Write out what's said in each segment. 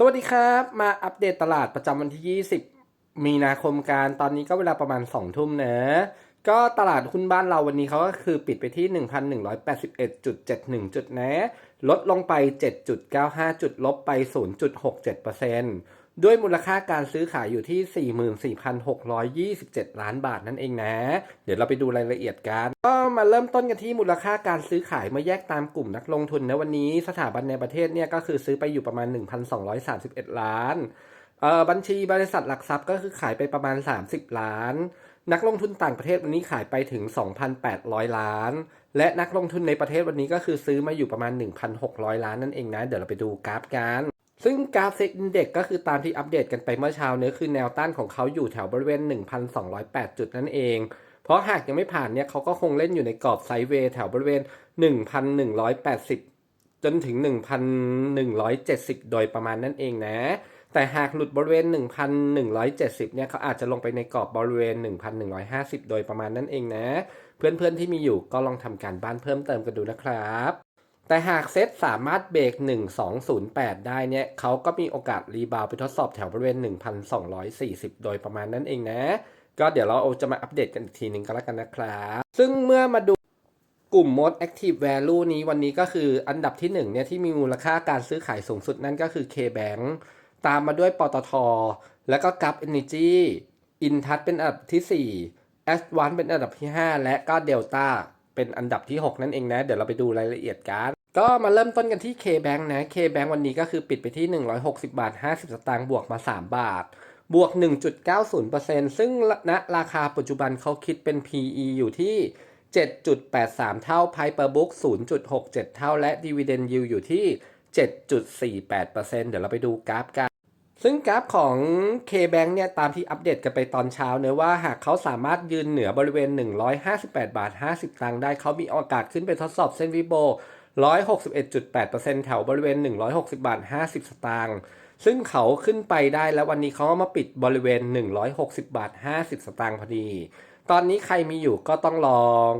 สวัสดีครับ มาอัปเดตตลาดประจำวันที่ 20 มีนาคมการตอนนี้ก็เวลาประมาณ 2 ทุ่มนะ ก็ตลาดหุ้นบ้านเราวันนี้เขาก็คือปิดไปที่ 1,181.71 จุดนะ ลดลงไป 7.95 จุดลบไป 0.67% ด้วยมูลค่าการซื้อขายอยู่ที่ 44,627 ล้านบาทนั่นเองนะ เดี๋ยวเราไปดูรายละเอียดกัน ก็มาเริ่มต้นกันที่มูลค่าการซื้อขายมาแยกตามกลุ่มนักลงทุนนะวันนี้สถาบันในประเทศเนี่ยก็คือซื้อไปอยู่ประมาณ 1,231 ล้านเอ่อบัญชีบริษัทหลักทรัพย์ก็คือขายไปประมาณ 30 ล้าน นักลงทุนต่างประเทศวันนี้ขายไปถึง 2,800 ล้าน และนักลงทุนในประเทศวันนี้ก็คือซื้อมาอยู่ประมาณ 1,600 ล้านนั่นเองนะ เดี๋ยวเราไปดูกราฟกัน ซึ่งกราฟเซ็ตอินเด็กก็คือตามที่อัปเดตกันไปเมื่อเช้าเนี้คือแนวต้านของเขาอยู่แถวบริเวณ 1,208 จุดนั่นเอง เพราะหากยังไม่ผ่านเนี่ยเขาก็คงเล่นอยู่ในกรอบไซด์เวย์แถวบริเวณ 1,180 จนถึง 1,170 โดยประมาณนั่นเองนะ แต่หากหลุดบริเวณ 1,170 เนี่ยเขาอาจจะลงไปในกรอบบริเวณ 1,150 โดยประมาณนั่นเองนะ เพื่อนๆที่มีอยู่ก็ลองทำการบ้านเพิ่มเติมกันดูนะครับ แต่หากเซตสามารถเบรก 1208 ได้เนี่ยเขาก็มีโอกาสรีบาวไปทดสอบแถวบริเวณ 1,240 โดยประมาณนั้นเองนะ ก็เดี๋ยวเราจะมาอัปเดตกันอีกทีหนึ่งก็แล้วกันนะครับ ซึ่งเมื่อมาดูกลุ่ม Most Active Value นี้วันนี้ก็คืออันดับที่1เนี่ยที่มีมูลค่าการซื้อขายสูงสุดนั่นก็คือ KBank ตามมาด้วยปตท แล้วก็ g u p Energy อินทัศเป็นอันดับที่ 4 a s o n เป็นอันดับที่ 5 และก็ Delta เป็นอันดับที่ 6 นั่นเองนะ เดี๋ยวเราไปดูรายละเอียดกัน ก็มาเริ่มต้นกันที่ KBank นะ KBank วันนี้ก็คือปิดไปที่ 160 บาท 50 สตางค์บวกมา 3 บาท บวก 1.90%ซึ่งณนะราคาปัจจุบันเขาคิดเป็น PE อยู่ที่ 7.83 เท่า Price per book 0.67 เท่า และ Dividend Yield อยู่ที่ 7.48%เดี๋ยวเราไปดูกราฟกัน ซึ่งกราฟของ KBank เนี่ยตามที่อัปเดตกันไปตอนเช้าเนื้อว่าหากเขาสามารถยืนเหนือบริเวณ 158 บาท 50 ตังค์ได้เขามีโอกาสขึ้นไปทดสอบเส้นวิโบ 161.8%แถวบริเวณ 160 บาท 50 สตางค์ซึ่งเขาขึ้นไปได้แล้ววันนี้เขามาปิดบริเวณ 160 บาท 50 สตางค์พอดี ตอนนี้ใครมีอยู่ก็ต้องลอง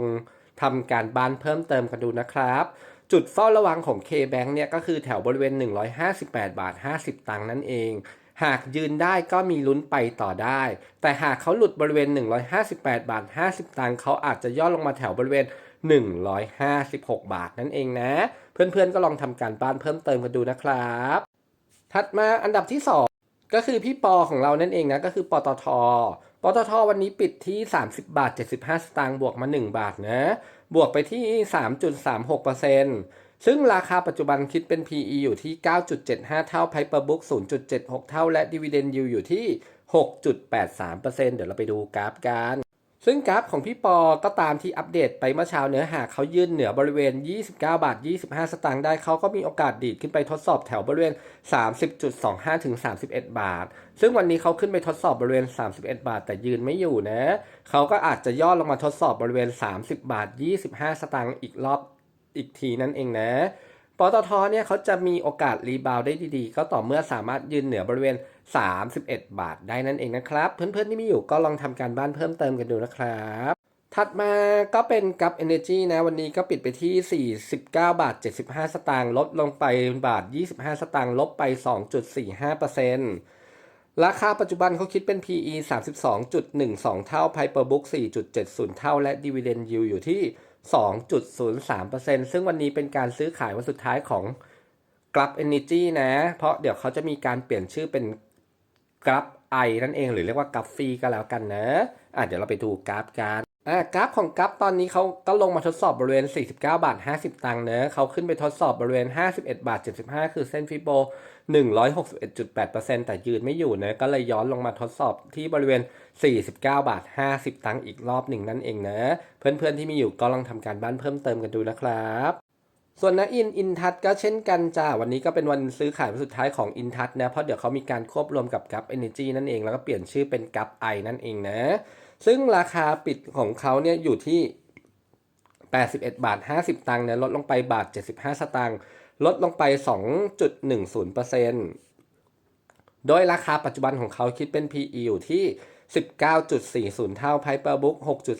ทำการบ้านเพิ่มเติมกันดูนะครับ จุดเฝ้าระวังของ K-Bank เนี่ยก็คือแถวบริเวณ 158 บาท 50 ตังค์นั่นเอง หากยืนได้ก็มีลุ้นไปต่อได้ แต่หากเขาหลุดบริเวณ 158 บาท 50 ตังค์เขาอาจจะย่อลงมาแถวบริเวณ 156 บาทนั่นเองนะ เพื่อนๆก็ลองทำการบ้านเพิ่มเติมกันดูนะครับ ถัดมาอันดับที่ 2 ก็คือพี่ปอของเรานั่นเองนะ ก็คือปตทปตทวันนี้ปิดที่ 30 บาท 75 สตางค์บวกมา 1 บาทนะ บวกไปที่ 3.36%ซึ่งราคาปัจจุบันคิดเป็น PE อยู่ที่ 9.75 เท่า Price per book 0.76 เท่า และ Dividend Yield อยู่ที่ 6.83%เดี๋ยวเราไปดูกราฟกัน ซึ่งกราฟของพี่ปอก็ตามที่อัปเดตไปเมื่อเช้าเนื้อหากเขายืนเหนือบริเวณ 29 บาท 25 สตางค์ได้เขาก็มีโอกาสดีดขึ้นไปทดสอบแถวบริเวณ 30.25 ถึง 31 บาท ซึ่งวันนี้เขาขึ้นไปทดสอบบริเวณ 31 บาท แต่ยืนไม่อยู่นะเขาก็อาจจะย่อลงมาทดสอบบริเวณ 30 บาท 25 สตางค์อีกรอบอีกทีนั่นเองนะปตทเนี่ยเขาจะมีโอกาสรีบาวได้ดีๆ ก็ต่อเมื่อสามารถยืนเหนือบริเวณ 31 บาทได้นั่นเองนะครับ เพื่อนๆที่มีอยู่ก็ลองทำการบ้านเพิ่มเติมกันดูนะครับ ถัดมาก็เป็นกับ Energy นะ วันนี้ก็ปิดไปที่ 49 บาท 75 สตางค์ลดลงไปบาท 25 สตางค์ลบไป 2.45%ราคาปัจจุบันเขาคิดเป็น PE 32.12 เท่า Price per book 4.70 เท่า และ Dividend Yield อยู่ที่ 2.03%ซึ่งวันนี้เป็นการซื้อขายวันสุดท้ายของกลับ Energy นะ เพราะเดี๋ยวเขาจะมีการเปลี่ยนชื่อเป็น กราฟไอนั่นเองหรือเรียกว่ากราฟฟีก็แล้วกันนะอะเดี๋ยวเราไปดูกราฟกันอะกราฟของกราฟตอนนี้เขาก็ลงมาทดสอบบริเวณ 49 บาท 50 ตังค์เนะเขาขึ้นไปทดสอบบริเวณ 51 บาท 75 คือเส้นฟิโบ 161.8%แต่ยืนไม่อยู่นะก็เลยย้อนลงมาทดสอบที่บริเวณ 49 บาท 50 ตังค์อีกรอบหนึ่งนั่นเองนะ เพื่อนๆที่มีอยู่ก็ลองทำการบ้านเพิ่มเติมกันดูนะครับ ส่วนนะอินอินทัศก็เช่นกันจ้า วันนี้ก็เป็นวันซื้อขายวันสุดท้ายของอินทัศนะ เพราะเดี๋ยวเขามีการควบรวมกับกับ Energy นั่นเอง แล้วก็เปลี่ยนชื่อเป็นกับไอนั่นเองนะ ซึ่งราคาปิดของเขาเนี่ยอยู่ที่ 81 บาท 50 ตังค์นี่ยลดลงไปบาท 75 สตางค์ลดลงไป 2.10%โดยราคาปัจจุบันของเขาคิดเป็น PE อยู่ที่ 19.40 เท่า Price per book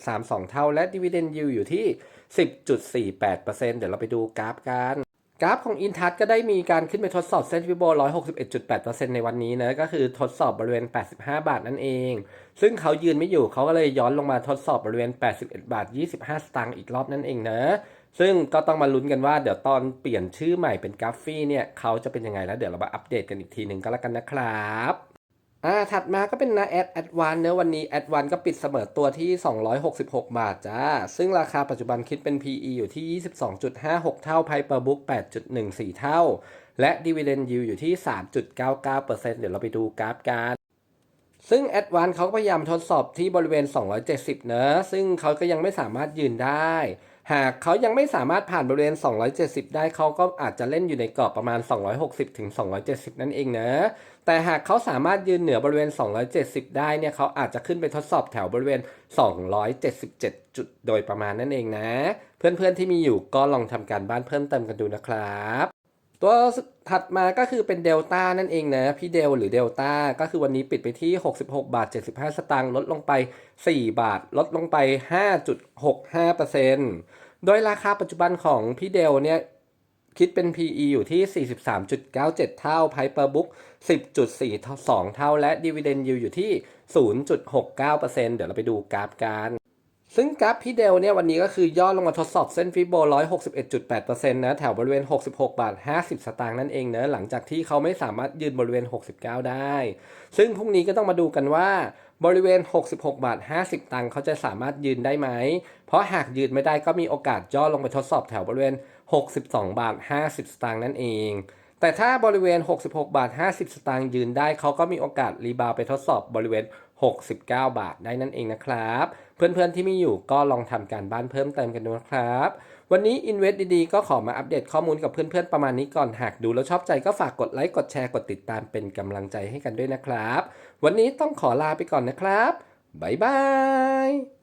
6.32 เท่า และ Dividend Yield อยู่ที่ 10.48%เดี๋ยวเราไปดูกราฟกันกราฟของอินทัศก็ได้มีการขึ้นไปทดสอบเส้นฟิโบ 161.8%ในวันนี้นะ ก็คือทดสอบบริเวณ 85 บาทนั่นเอง ซึ่งเขายืนไม่อยู่เขาก็เลยย้อนลงมาทดสอบบริเวณ 81 บาท 25 สตางค์อีกรอบนั่นเองนะ ซึ่งก็ต้องมาลุ้นกันว่าเดี๋ยวตอนเปลี่ยนชื่อใหม่เป็นกราฟฟี่เนี่ยเขาจะเป็นยังไงแล้วเดี๋ยวเรามาอัปเดตกันอีกทีหนึ่งก็แล้วกันนะครับ อ่าถัดมาก็เป็นนาแอดแอดวานเนื้อะวันนี้แอดวานก็ปิดเสมอตัวที่ 266 บาทจ้า ซึ่งราคาปัจจุบันคิดเป็น PE อยู่ที่ 22.56 เท่า P per book 8.14 เท่า และ Dividend Yield อยู่ที่ 3.99%เดี๋ยวเราไปดูกราฟกันซึ่งแอดวานเขาก็พยายามทดสอบที่บริเวณ 270 เนอะซึ่งเขาก็ยังไม่สามารถยืนได้ หากเขายังไม่สามารถผ่านบริเวณ 270 ได้เขาก็อาจจะเล่นอยู่ในกรอบประมาณ 260ถึง270 นั่นเองนะ แต่หากเขาสามารถยืนเหนือบริเวณ 270 ได้เนี่ยเขาอาจจะขึ้นไปทดสอบแถวบริเวณ 277 จุดโดยประมาณนั่นเองนะ เพื่อนๆที่มีอยู่ก็ลองทำการบ้านเพิ่มเติมกันดูนะครับ ตัวถัดมาก็คือเป็นเดลต้านั่นเองนะ พี่เดลหรือเดลต้าก็คือวันนี้ปิดไปที่ 66 บาท 75 สตางค์ลดลงไป 4 บาท ลดลงไป 5.65%โดยราคาปัจจุบันของพี่เดลเนี่ยคิดเป็น PE อยู่ที่ 43.97 เท่า Price per book 10.42 เท่า และ Dividend Yield อยู่ที่ 0.69%เดี๋ยวเราไปดูกราฟกัน ซึ่งกราฟพี่เดลเนี่ยวันนี้ก็คือย่อลงมาทดสอบเส้นฟิโบ 161.8%นะแถวบริเวณ 66 บาท 50 สตางค์นั่นเองเนะหลังจากที่เขาไม่สามารถยืนบริเวณ 69 ได้ ซึ่งพรุ่งนี้ก็ต้องมาดูกันว่าบริเวณ 66 บาท 50 ตังค์เขาจะสามารถยืนได้ไหม เพราะหากยืนไม่ได้ก็มีโอกาสย่อลงไปทดสอบแถวบริเวณ 62 บาท 50 สตางค์นั่นเอง แต่ถ้าบริเวณ 66 บาท 50 สตางค์ยืนได้เขาก็มีโอกาสรีบาวไปทดสอบบริเวณ 69 บาทได้นั่นเองนะครับ เพื่อนๆที่ไม่อยู่ก็ลองทำการบ้านเพิ่มเติมกันดูนะครับ วันนี้ Invest ดีๆ ก็ขอมาอัปเดตข้อมูลกับเพื่อนๆประมาณนี้ก่อนหากดูแล้วชอบใจก็ฝากกดไลค์กดแชร์กดติดตามเป็นกำลังใจให้กันด้วยนะครับ วันนี้ต้องขอลาไปก่อนนะครับบ๊ายบาย